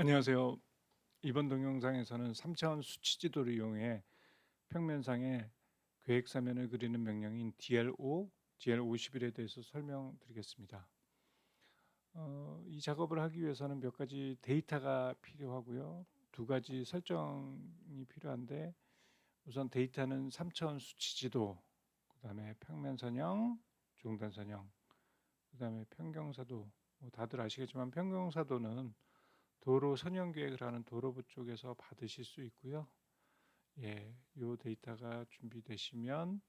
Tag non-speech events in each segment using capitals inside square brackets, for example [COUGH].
안녕하세요. 이번 동영상에서는 3차원 수치 지도를 이용해 평면상에 계획 사면을 그리는 명령인 DL5, DL51에 대해서 설명드리겠습니다. 어, 이 작업을 하기 위해서는 몇 가지 데이터가 필요하고요. 두 가지 설정이 필요한데 우선 데이터는 3차원 수치 지도, 그 다음에 평면 선형, 중단 선형, 그 다음에 평경사도. 뭐 다들 아시겠지만 평경사도는 도로 선형 계획을 하는 도로부 쪽에서 받으실 수 있고요. 예, 요 데이터가 준비되시면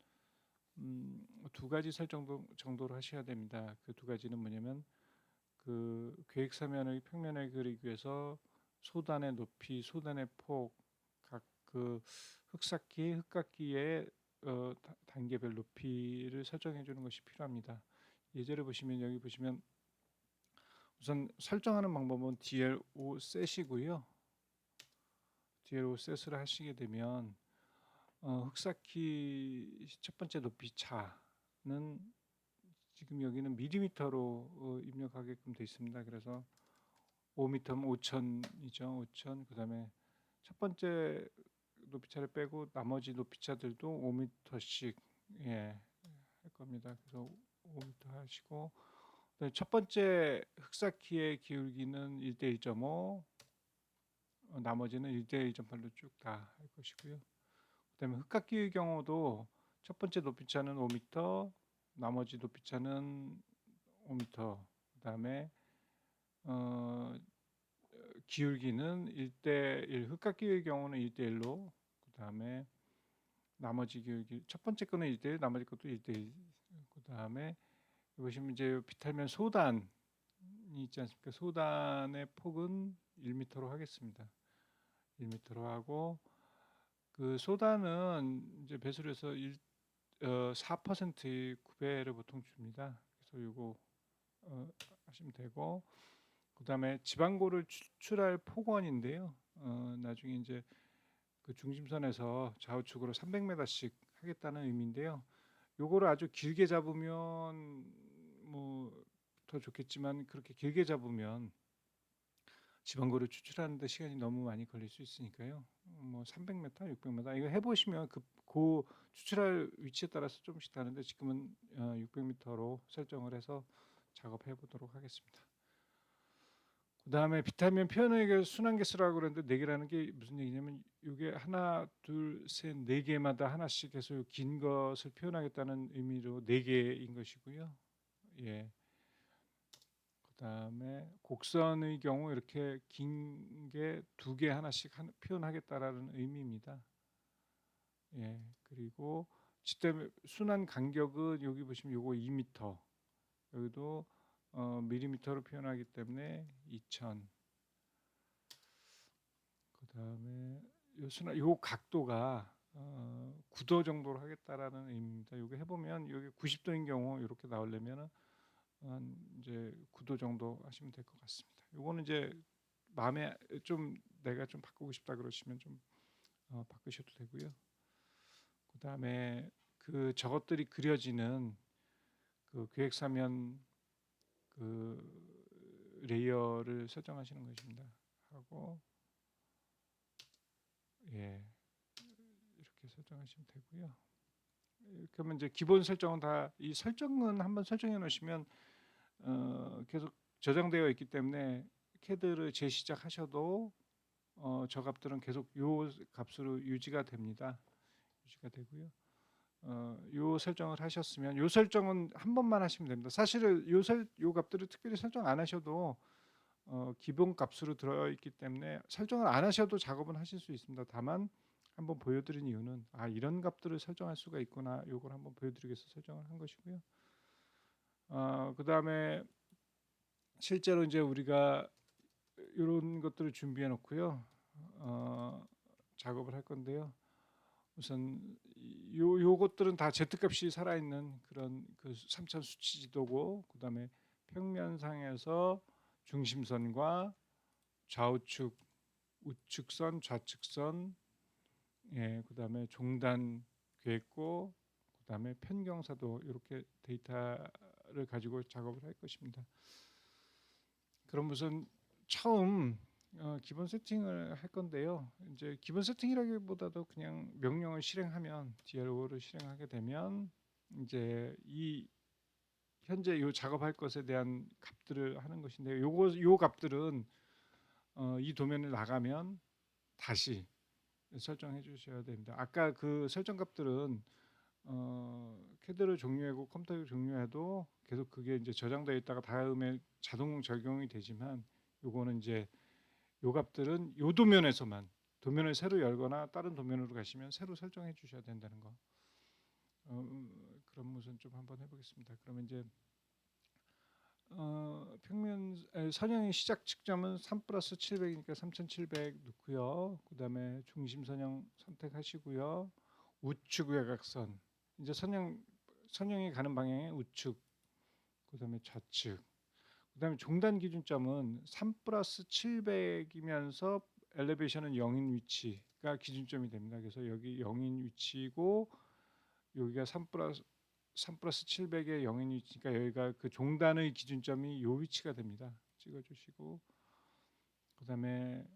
음, 두 가지 설정 정도로 하셔야 됩니다. 그 두 가지는 뭐냐면 그 계획 사면의 평면을 그리기 위해서 소단의 높이, 소단의 폭, 각 그 흑삭기, 흑각기의 어, 다- 단계별 높이를 설정해 주는 것이 필요합니다. 예제를 보시면 여기 보시면 우선 설정하는 방법은 DL5 셋이고요. DL5 셋을 하시게 되면 어, 흑사키 첫 번째 높이 차는 지금 여기는 밀리미터로 어, 입력하게끔 되어 있습니다. 그래서 5m면 5천이죠. 5천. 그다음에 첫 번째 높이차를 빼고 나머지 높이차들도 5m씩 예, 할 겁니다. 그래서 5m 하시고 네, 첫 번째 흑사키의 기울기는 1대 1.5, 어, 나머지는 1대 1.8로 쭉 다 할 것이고요. 그다음에 흑각기의 경우도 첫 번째 높이차는 5m, 나머지 높이차는 5m. 그다음에 어, 기울기는 1대 1, 흑각기의 경우는 1대 1로 그다음에 나머지 기울기 첫 번째 거는 1대 1, 나머지 것도 1대 1. 그다음에 보시면 이제 비탈면 소단이 있지 않습니까? 소단의 폭은 1m로 하겠습니다. 1m로 하고 그 소단은 이제 배수를 해서 1, 어, 4%의 구배를 보통 줍니다. 그래서 요거 어, 하시면 되고 그다음에 지방고를 추출할 폭원인데요. 어, 나중에 이제 그 중심선에서 좌우측으로 300m씩 하겠다는 의미인데요. 요거를 아주 길게 잡으면 뭐 더 좋겠지만 그렇게 길게 잡으면 지방고를 추출하는데 시간이 너무 많이 걸릴 수 있으니까요. 뭐 300m, 600m 이거 해보시면 그, 그 추출할 위치에 따라서 조금씩 다른데 지금은 어, 600m로 설정을 해서 작업해 보도록 하겠습니다. 그 다음에 비타민 표현의 순환 개수라고 그러는데 네 개라는 게 무슨 얘기냐면 이게 하나, 둘, 셋, 네 개마다 하나씩 해서 긴 것을 표현하겠다는 의미로 네 개인 것이고요. 예. 그 다음에 곡선의 경우 이렇게 긴 게 두 개 하나씩 한- 표현하겠다라는 의미입니다. 예. 그리고 지점 순환 간격은 여기 보시면 요거 2m. 여기도 어, 밀리미터로 표현하기 때문에 2000. 그 다음에 요 순환 요 각도가 어, 9도 정도로 하겠다라는 의미입니다. 요거 해보면 여기 90도인 경우 이렇게 나오려면은 한 이제 9도 정도 하시면 될 것 같습니다. 요거는 이제 마음에 좀 내가 좀 바꾸고 싶다 그러시면 좀 어, 바꾸셔도 되고요. 그 다음에 그 저것들이 그려지는 그 계획 사면 그 레이어를 설정하시는 것입니다. 하고 예 이렇게 설정하시면 되고요. 하면 이제 기본 설정은 다 이 설정은 한번 설정해 놓으시면 어, 계속 저장되어 있기 때문에 캐드를 재시작하셔도 어, 저 값들은 계속 요 값으로 유지가 됩니다. 유지가 되고요. 어, 요 설정을 하셨으면 요 설정은 한 번만 하시면 됩니다. 사실은 요, 설, 요 값들을 특별히 설정 안 하셔도 어, 기본 값으로 들어 있기 때문에 설정을 안 하셔도 작업은 하실 수 있습니다. 다만 한번 보여드린 이유는 아 이런 값들을 설정할 수가 있구나. 요걸 한번 보여드리기 위해서 설정을 한 것이고요. 어, 그 다음에 실제로 이제 우리가 이런 것들을 준비해 놓고요. 어, 작업을 할 건데요. 우선 요 요것들은 다 z 값이 살아 있는 그런 그 3차 수치 지도고 그다음에 평면상에서 중심선과 좌우측 우측선 좌측선 예 그다음에 종단 계획고 그다음에 편경사도 이렇게 데이터 를 가지고 작업을 할 것입니다. 그럼 우선 처음 어, 기본 세팅을 할 건데요. 이제 기본 세팅이라기보다도 그냥 명령을 실행하면 DLO를 실행하게 되면 이제 이 현재 요 작업할 것에 대한 값들을 하는 것인데요. 요거 요 값들은 어, 이 도면을 나가면 다시 설정해 주셔야 됩니다. 아까 그 설정 값들은 어, 캐드를 종료하고 컴퓨터를 종료해도 계속 그게 이제 저장되어 있다가 다음에 자동 적용이 되지만 요거는 이제 요 값들은 요 도면에서만 도면을 새로 열거나 다른 도면으로 가시면 새로 설정해 주셔야 된다는 거. 어, 음, 그런 무슨 좀 한번 해보겠습니다. 그러면 이제 어, 평면 에, 선형의 시작 측점은 3 플러스 700이니까 3700 넣고요. 그 다음에 중심 선형 선택하시고요. 우측 외곽선 이제 선형 선형이 가는 방향의 우측 그 다음에 좌측 그 다음에 종단 기준점은 3 플러스 700이면서 엘리베이션은 0인 위치가 기준점이 됩니다. 그래서 여기 0인 위치고 여기가 3 플러스 3 플러스 700의 0인 위치니까 여기가 그 종단의 기준점이 요 위치가 됩니다. 찍어주시고 그 다음에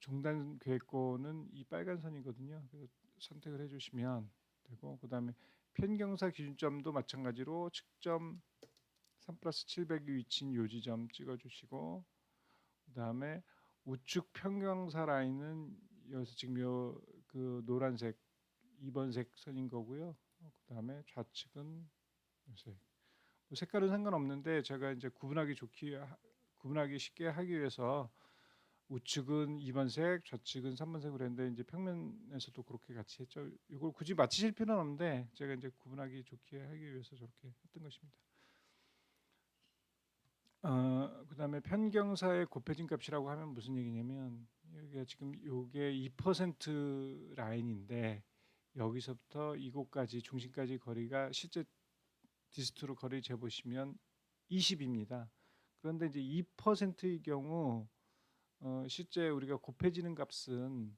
종단 계획권은 이 빨간 선이거든요. 그래서 선택을 해주시면 되고 그 다음에 편경사 기준점도 마찬가지로 측점 3 플러스 700이 위치인 요 지점 찍어주시고 그 다음에 우측 평경사 라인은 여기서 지금 요 그 노란색 2번색 선인 거고요. 그 다음에 좌측은 요색. 뭐 색깔은 상관없는데 제가 이제 구분하기 하- 구분하기 쉽게 하기 위해서 우측은 2번색, 좌측은 3번색으로 했는데 이제 평면에서도 그렇게 같이 했죠. 이걸 굳이 맞추실 필요는 없는데 제가 이제 구분하기 좋게 하기 위해서 저렇게 했던 것입니다. 어, 그다음에 편경사의 곱해진 값이라고 하면 무슨 얘기냐면 여기가 지금 요게 2% 라인인데 여기서부터 이곳까지 중심까지 거리가 실제 디스트로 거리 재보시면 20입니다. 그런데 이제 2%의 경우 어, 실제 우리가 곱해지는 값은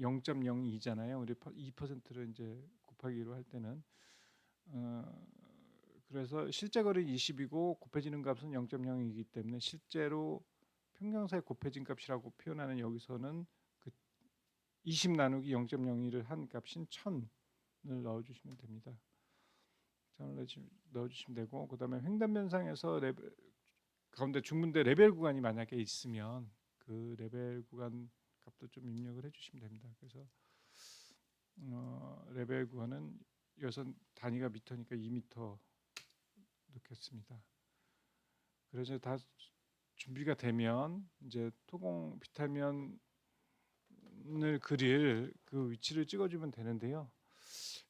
0.02잖아요. 우리 2%를 이제 곱하기로 할 때는 어, 그래서 실제 거리는 20이고 곱해지는 값은 0.0이기 때문에 실제로 평경사의 곱해진 값이라고 표현하는 여기서는 그 20 나누기 0.02를 한 값인 1000을 넣어 주시면 됩니다. 1000을 넣어 주시면 되고 그 다음에 횡단변상에서 레벨, 가운데 중문대 레벨 구간이 만약에 있으면 그 레벨 구간 값도 좀 입력을 해주시면 됩니다. 그래서 어, 레벨 구간은 여기서 단위가 미터니까 2미터 넣겠습니다. 그래서 다 준비가 되면 이제 토공 비탈면을 그릴 그 위치를 찍어주면 되는데요.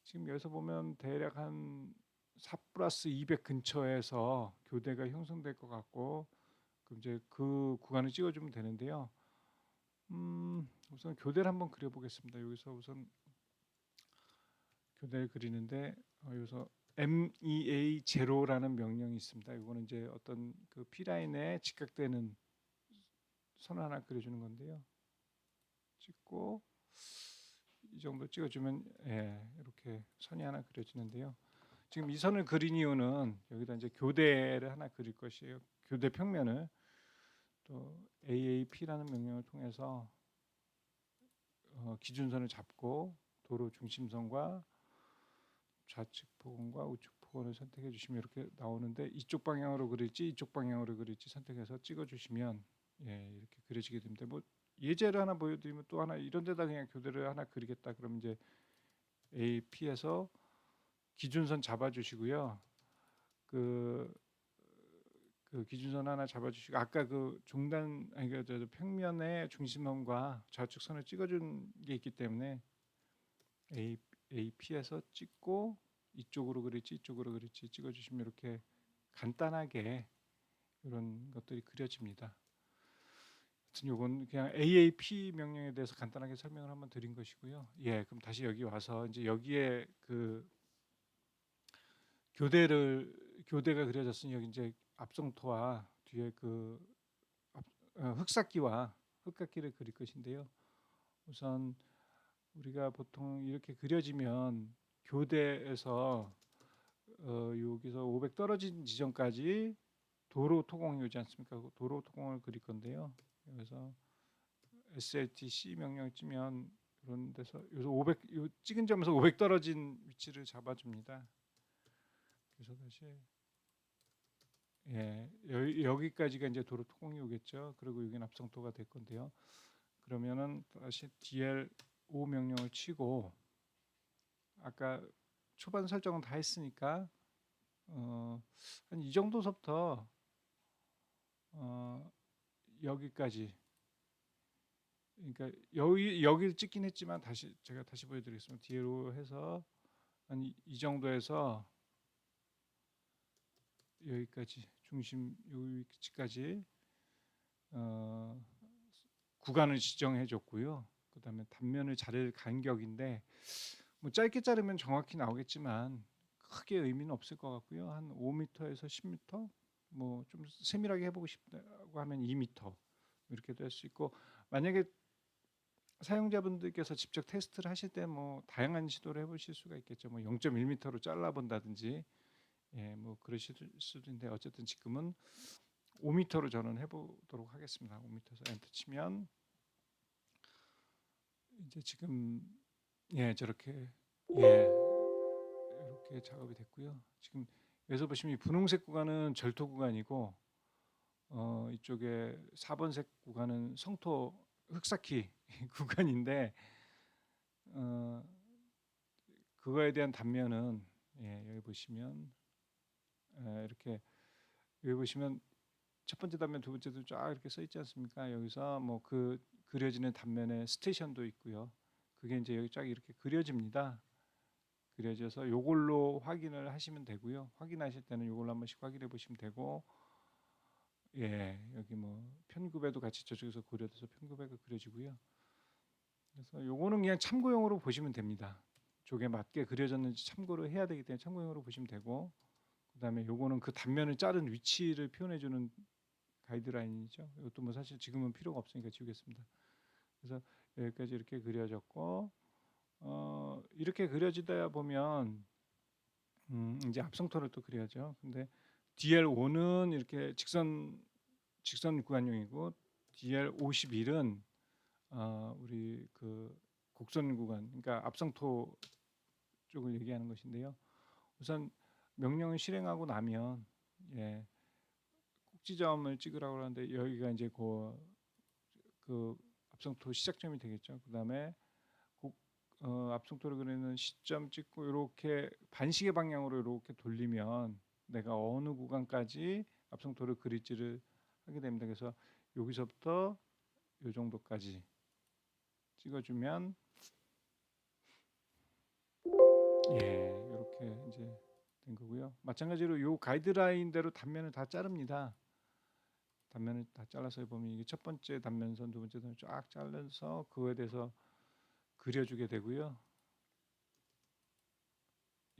지금 여기서 보면 대략 한4 플러스 200 근처에서 교대가 형성될 것 같고 이제 그 구간을 찍어주면 되는데요. 음, 우선 교대를 한번 그려보겠습니다. 여기서 우선 교대를 그리는데 어, 여기서 MEA 제로라는 명령이 있습니다. 이거는 이제 어떤 그 P 라인에 직각되는 선 하나 그려주는 건데요. 찍고 이 정도 찍어주면 예, 이렇게 선이 하나 그려지는데요. 지금 이 선을 그린 이유는 여기다 이제 교대를 하나 그릴 것이에요. 교대 평면을 또 AAP라는 명령을 통해서 어, 기준선을 잡고 도로 중심선과 좌측 폭원과 우측 폭원을 선택해 주시면 이렇게 나오는데 이쪽 방향으로 그릴지 이쪽 방향으로 그릴지 선택해서 찍어 주시면 예, 이렇게 그려지게 됩니다. 뭐 예제를 하나 보여드리면 또 하나 이런 데다 그냥 교대를 하나 그리겠다 그러면 이제 AP에서 기준선 잡아 주시고요. 그, 그 기준선 하나 잡아 주시고 아까 그 중단 아니 그 저, 저 평면의 중심선과 좌측 선을 찍어 준 게 있기 때문에 A AP에서 찍고 이쪽으로 그릴지 이쪽으로 그릴지 찍어주시면 이렇게 간단하게 이런 것들이 그려집니다. 하여튼 요건 그냥 AAP 명령에 대해서 간단하게 설명을 한번 드린 것이고요. 예, 그럼 다시 여기 와서 이제 여기에 그 교대를 교대가 그려졌으니 여기 이제 앞성토와 뒤에 그 앞- 어, 흑삭기와 흑각기를 그릴 것인데요. 우선 우리가 보통 이렇게 그려지면 교대에서 어, 여기서 500 떨어진 지점까지 도로 토공이 오지 않습니까? 그 도로 토공을 그릴 건데요. 그래서 SLT C 명령 찌면 이런 데서 여기서 500 요 찍은 점에서 500 떨어진 위치를 잡아줍니다. 그래서 다시 예 여, 여기까지가 이제 도로 통이 오겠죠. 그리고 여기는 앞성토가 될 건데요. 그러면은 다시 DL5 명령을 치고 아까 초반 설정은 다 했으니까 어, 한 이 정도서부터 어, 여기까지 그러니까 여기 여기를 찍긴 했지만 다시 제가 다시 보여드리겠습니다. 뒤로 해서 한 이 정도에서 여기까지 중심 요 위치까지 어, 구간을 지정해 줬고요. 그다음에 단면을 자를 간격인데 뭐 짧게 자르면 정확히 나오겠지만 크게 의미는 없을 것 같고요. 한 5m에서 10m 뭐 좀 세밀하게 해보고 싶다고 하면 2m 이렇게도 할 수 있고 만약에 사용자분들께서 직접 테스트를 하실 때 뭐 다양한 시도를 해보실 수가 있겠죠. 뭐 0.1m로 잘라본다든지 예, 뭐 그러실 수도 있는데 어쨌든 지금은 5m로 저는 해보도록 하겠습니다. 5m에서 엔터 치면 이제 지금 예 저렇게 예 이렇게 작업이 됐고요. 지금 여기서 보시면 이 분홍색 구간은 절토 구간이고 어 이쪽에 4번색 구간은 성토 흑사키 [LAUGHS] 구간인데 어 그거에 대한 단면은 예 여기 보시면 예, 이렇게 여기 보시면 첫 번째 단면, 두 번째도 쫙 이렇게 써 있지 않습니까? 여기서 뭐 그 그려지는 단면에 스테이션도 있고요. 그게 이제 여기 쫙 이렇게 그려집니다. 그려져서 요걸로 확인을 하시면 되고요. 확인하실 때는 요걸로 한 번씩 확인해 보시면 되고 예, 여기 뭐 편굽에도 같이 저쪽에서 그려져서 편굽에가 그려지고요. 그래서 요거는 그냥 참고용으로 보시면 됩니다. 쪽에 맞게 그려졌는지 참고를 해야 되기 때문에 참고용으로 보시면 되고 그다음에 요거는 그 단면을 자른 위치를 표현해 주는 가이드라인이죠. 이것도 뭐 사실 지금은 필요가 없으니까 지우겠습니다. 그래서 여기까지 이렇게 그려졌고 어, 이렇게 그려지다 보면 음, 이제 앞성토를 또 그려야죠. 근데 DL5는 이렇게 직선 직선 구간용이고 DL51은 어, 우리 그 곡선 구간, 그러니까 앞성토 쪽을 얘기하는 것인데요. 우선 명령을 실행하고 나면 예, 꼭지점을 찍으라고 하는데 여기가 이제 그, 그 앞성토 시작점이 되겠죠. 그다음에 곡, 어, 앞성토를 그리는 시점 찍고 이렇게 반시계 방향으로 이렇게 돌리면 내가 어느 구간까지 앞성토를 그릴지를 하게 됩니다. 그래서 여기서부터 이 정도까지 찍어주면 예 이렇게 이제 된 거고요. 마찬가지로 요 가이드라인대로 단면을 다 자릅니다. 단면을 다 잘라서 보면 이게 첫 번째 단면선, 두 번째 단면 쫙 잘라서 그거에 대해서 그려주게 되고요.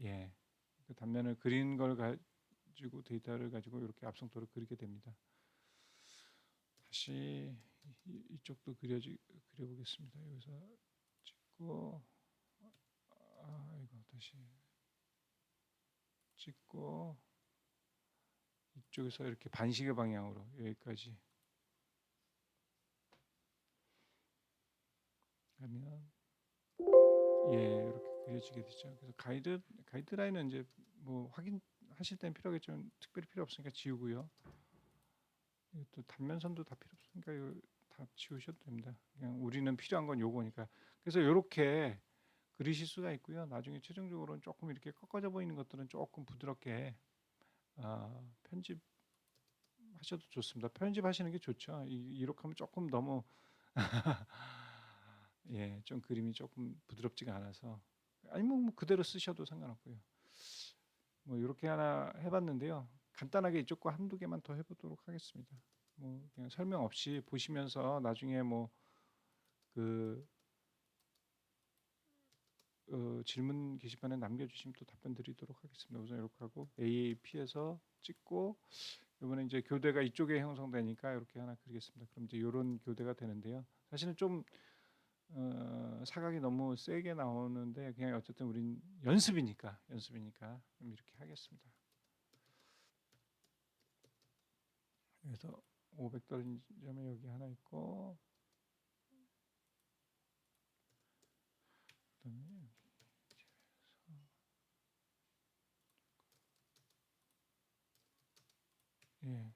예, 그 단면을 그린 걸 가지고 데이터를 가지고 이렇게 앞성토를 그리게 됩니다. 다시 이, 이쪽도 그려지 그려보겠습니다. 여기서 찍고 아 이거 다시 찍고 이쪽에서 이렇게 반시계 방향으로 여기까지 하면 예 이렇게 그려지게 되죠. 그래서 가이드 가이드라인은 이제 뭐 확인하실 때는 필요하겠지만 특별히 필요 없으니까 지우고요. 또 단면선도 다 필요 없으니까 이거 다 지우셔도 됩니다. 그냥 우리는 필요한 건 요거니까. 그래서 이렇게 그리실 수가 있고요. 나중에 최종적으로는 조금 이렇게 꺾어져 보이는 것들은 조금 부드럽게 어, 편집 하셔도 좋습니다. 편집하시는 게 좋죠. 이, 이렇게 하면 조금 너무 [LAUGHS] 예, 좀 그림이 조금 부드럽지가 않아서 아니면 뭐 그대로 쓰셔도 상관없고요. 뭐 이렇게 하나 해봤는데요. 간단하게 이쪽 거 한두 개만 더 해보도록 하겠습니다. 뭐 그냥 설명 없이 보시면서 나중에 뭐 그 어, 질문 게시판에 남겨주시면 또 답변 드리도록 하겠습니다. 우선 이렇게 하고 AAP에서 찍고 이번에 이제 교대가 이쪽에 형성되니까 이렇게 하나 그리겠습니다. 그럼 이제 이런 교대가 되는데요. 사실은 좀 어, 사각이 너무 세게 나오는데 그냥 어쨌든 우린 연습이니까 연습이니까 이렇게 하겠습니다. 그래서 500 떨어진 점에 여기 하나 있고 예.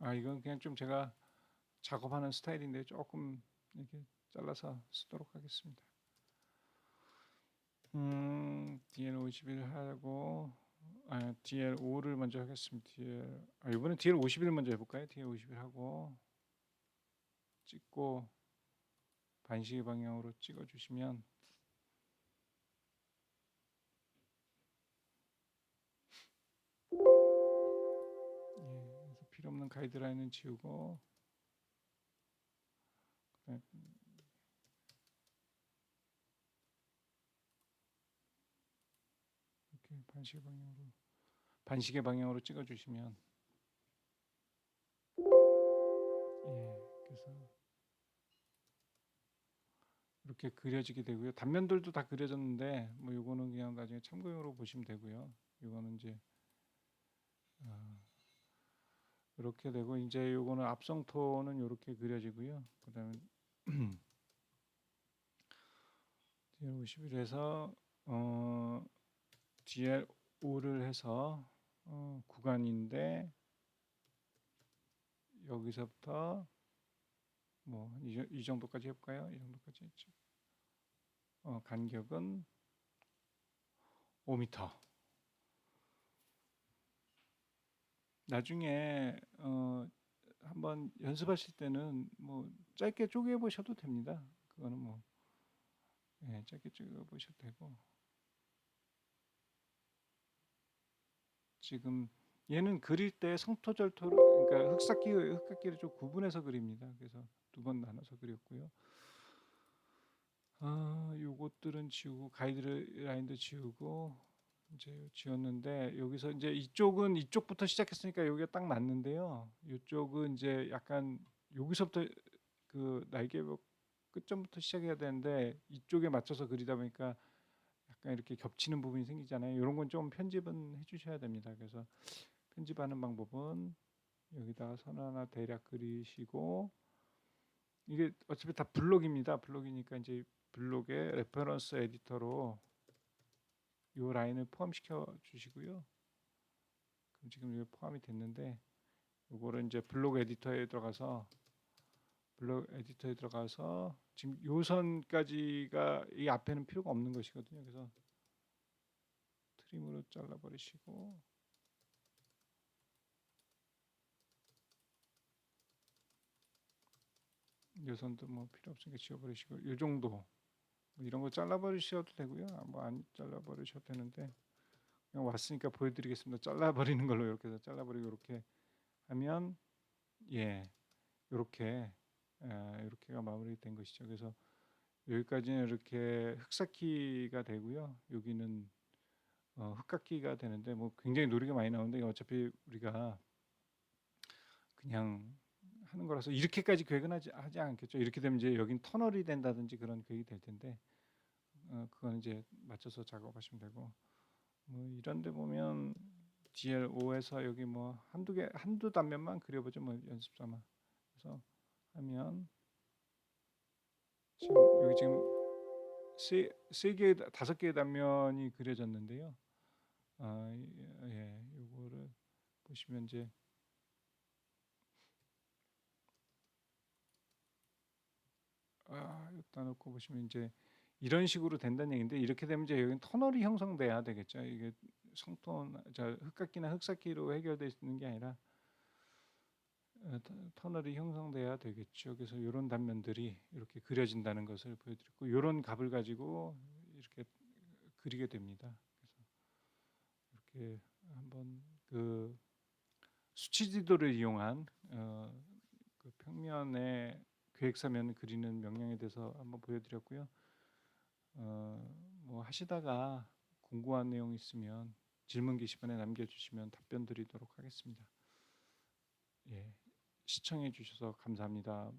아 이건 그냥 좀 제가 작업하는 스타일인데 조금 이렇게 잘라서 쓰도록 하겠습니다. 음, DL51 하고 아, DL5를 먼저 하겠습니다. DL 아, 이번엔 DL51 먼저 해볼까요? DL51 하고 찍고 반시계 방향으로 찍어주시면 필요 없는 가이드라인은 지우고 이렇게 반시계 방향으로 반시계 방향으로 찍어주시면 예, 그래서 이렇게 그려지게 되고요. 단면들도 다 그려졌는데 뭐 요거는 그냥 나중에 참고용으로 보시면 되고요. 요거는 이제 어, 이렇게 되고 이제 요거는 앞성 톤은 이렇게 그려지고요. 그다음에 [CLEARS THROAT] DL 51에서 어, DL 5를 해서 어, 구간인데 여기서부터 뭐이 이 정도까지 해볼까요? 이 정도까지 했죠. 어, 간격은 5m. 나중에 어, 한번 연습하실 때는 뭐 짧게 쪼개 보셔도 됩니다. 그거는 뭐 예, 짧게 쪼개 보셔도 되고 지금 얘는 그릴 때 성토절토로 그러니까 흑삭기 흑각기를 좀 구분해서 그립니다. 그래서 두 번 나눠서 그렸고요. 아, 요것들은 지우고 가이드라인도 지우고 이제 지웠는데 여기서 이제 이쪽은 이쪽부터 시작했으니까 여기가 딱 맞는데요. 이쪽은 이제 약간 여기서부터 그 날개벽 끝점부터 시작해야 되는데 이쪽에 맞춰서 그리다 보니까 약간 이렇게 겹치는 부분이 생기잖아요. 이런 건 좀 편집은 해주셔야 됩니다. 그래서 편집하는 방법은 여기다 선 하나 대략 그리시고 이게 어차피 다 블록입니다. 블록이니까 이제 블록에 레퍼런스 에디터로 이 라인을 포함시켜 주시고요. 그럼 지금 이게 포함이 됐는데 요거를 이제 블록 에디터에 들어가서 블록 에디터에 들어가서 지금 요 선까지가 이 앞에는 필요가 없는 것이거든요. 그래서 트림으로 잘라 버리시고 요 선도 뭐 필요 없으니까 지워 버리시고 요 정도 뭐 이런 거 잘라 버리셔도 되고요. 뭐 안 잘라 버리셔도 되는데 그냥 왔으니까 보여드리겠습니다. 잘라 버리는 걸로 이렇게 해서 잘라 버리고 이렇게 하면 예 이렇게 이렇게가 마무리된 것이죠. 그래서 여기까지는 이렇게 흑사키가 되고요. 여기는 어, 흑각기가 되는데 뭐 굉장히 노리가 많이 나오는데 어차피 우리가 그냥 하는 거라서 이렇게까지 계획은 하지, 하지 않겠죠. 이렇게 되면 이제 여긴 터널이 된다든지 그런 계획이 될 텐데 어, 그건 이제 맞춰서 작업하시면 되고 뭐 이런데 보면 DL5에서 여기 뭐 한두 개 한두 단면만 그려보죠. 뭐 연습 삼아. 그래서 하면 지금 여기 지금 세, 세 개, 다섯 개의 단면이 그려졌는데요. 아, 예, 요거를 보시면 이제 아, 여기다 놓고 보시면 이제 이런 식으로 된다는 얘기인데 이렇게 되면 이제 여기 터널이 형성돼야 되겠죠. 이게 성톤, 저 흑각기나 흑사기로 해결되는 게 아니라 어, 터널이 형성돼야 되겠죠. 그래서 이런 단면들이 이렇게 그려진다는 것을 보여드렸고 이런 값을 가지고 이렇게 그리게 됩니다. 그래서 이렇게 한번 그 수치지도를 이용한 어, 그 평면의 계획사면 그리는 명령에 대해서 한번 보여드렸고요. 어, 뭐 하시다가 궁금한 내용 있으면 질문 게시판에 남겨주시면 답변 드리도록 하겠습니다. 예, 시청해 주셔서 감사합니다.